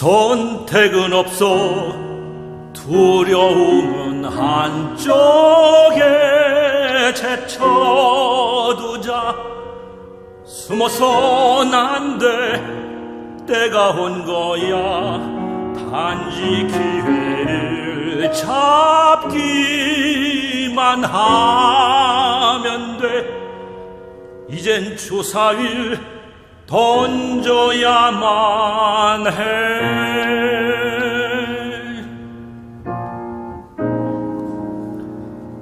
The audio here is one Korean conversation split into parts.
선택은 없어. 두려움은 한쪽에 제쳐두자. 숨어선 안돼 때가 온 거야. 단지 기회를 잡기만 하면 돼. 이젠 주사위를 던져야만 해.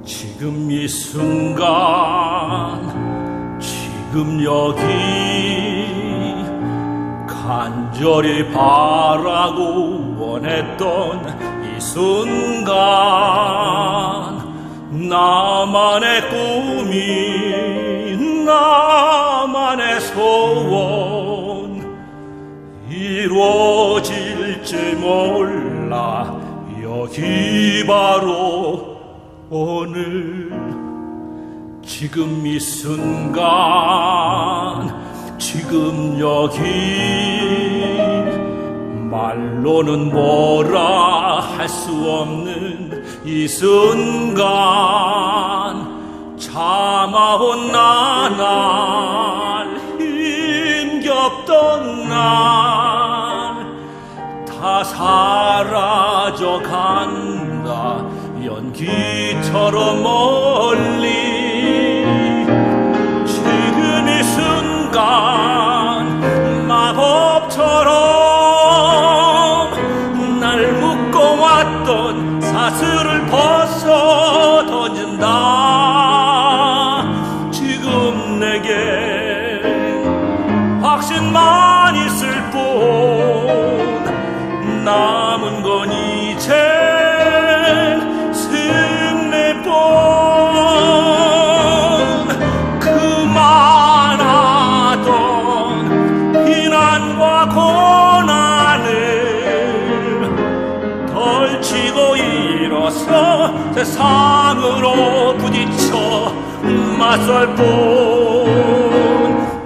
지금 이 순간 지금 여기 간절히 바라고 원했던 이 순간 나만의 꿈이 나만의 소원. 이루어질지 몰라. 여기 바로 오늘. 지금 이 순간 지금 여기. 말로는 뭐라 할 수 없는 이 순간 참아온 나날 힘겹던 날 다 사라져 간다. 연기처럼 멀리 상으로 부딪혀 맞설 뿐.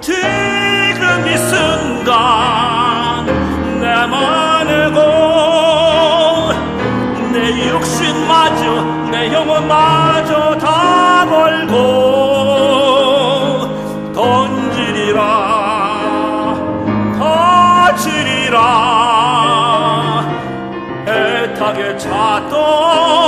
지금 이 순간 내만 알고 내 육신마저 내 영혼마저 다 걸고 던지리라 다치리라. 애타게 찾던